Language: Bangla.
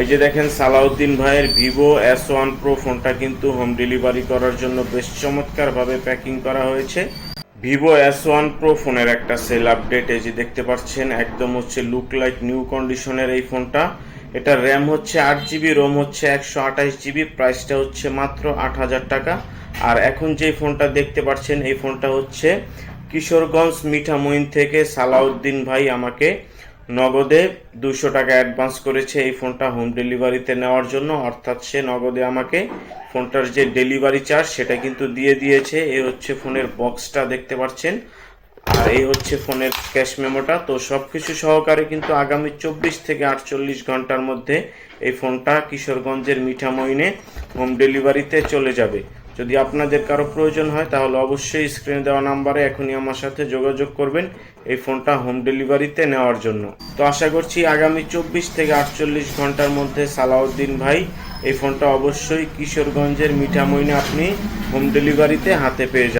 এই যে দেখেন, সালাউদ্দিন ভাইয়ের ভিভো এস ওয়ান প্রো ফোনটা কিন্তু হোম ডেলিভারি করার জন্য বেশ চমৎকারভাবে প্যাকিং করা হয়েছে। ভিভো এস ওয়ান প্রো ফোনের একটা সেল আপডেট এই যে দেখতে পাচ্ছেন, একদম হচ্ছে লুক লাইক নিউ কন্ডিশনের এই ফোনটা। এটা র্যাম হচ্ছে আট জিবি রোম হচ্ছে একশো আঠাশ জিবি প্রাইসটা হচ্ছে মাত্র আট হাজার টাকা। আর এখন যে ফোনটা দেখতে পাচ্ছেন, এই ফোনটা হচ্ছে কিশোরগঞ্জ মিঠামইন থেকে সালাউদ্দিন ভাই আমাকে নগদে দুশো টাকা অ্যাডভান্স করেছে এই ফোনটা হোম ডেলিভারিতে নেওয়ার জন্য। অর্থাৎ সে নগদে আমাকে ফোনটার যে ডেলিভারি চার্জ সেটা কিন্তু দিয়ে দিয়েছে। এই হচ্ছে ফোনের বক্সটা দেখতে পাচ্ছেন। আর এই হচ্ছে ফোনের ক্যাশ মেমোটা তো সব কিছু সহকারে কিন্তু আগামী চব্বিশ থেকে আটচল্লিশ ঘণ্টার মধ্যে এই ফোনটা কিশোরগঞ্জের মিঠামইনে হোম ডেলিভারিতে চলে যাবে। যদি আপনাদের কারও প্রয়োজন হয়, তাহলে অবশ্যই স্ক্রিনে দেওয়া নাম্বারে এখনই আমার সাথে যোগাযোগ করবেন এই ফোনটা হোম ডেলিভারিতে নেওয়ার জন্য। তো আশা করছি আগামী চব্বিশ থেকে আটচল্লিশ ঘণ্টার মধ্যে সালাউদ্দিন ভাই এই ফোনটা অবশ্যই কিশোরগঞ্জের মিঠামইনে আপনি হোম ডেলিভারিতে হাতে পেয়ে যাবেন।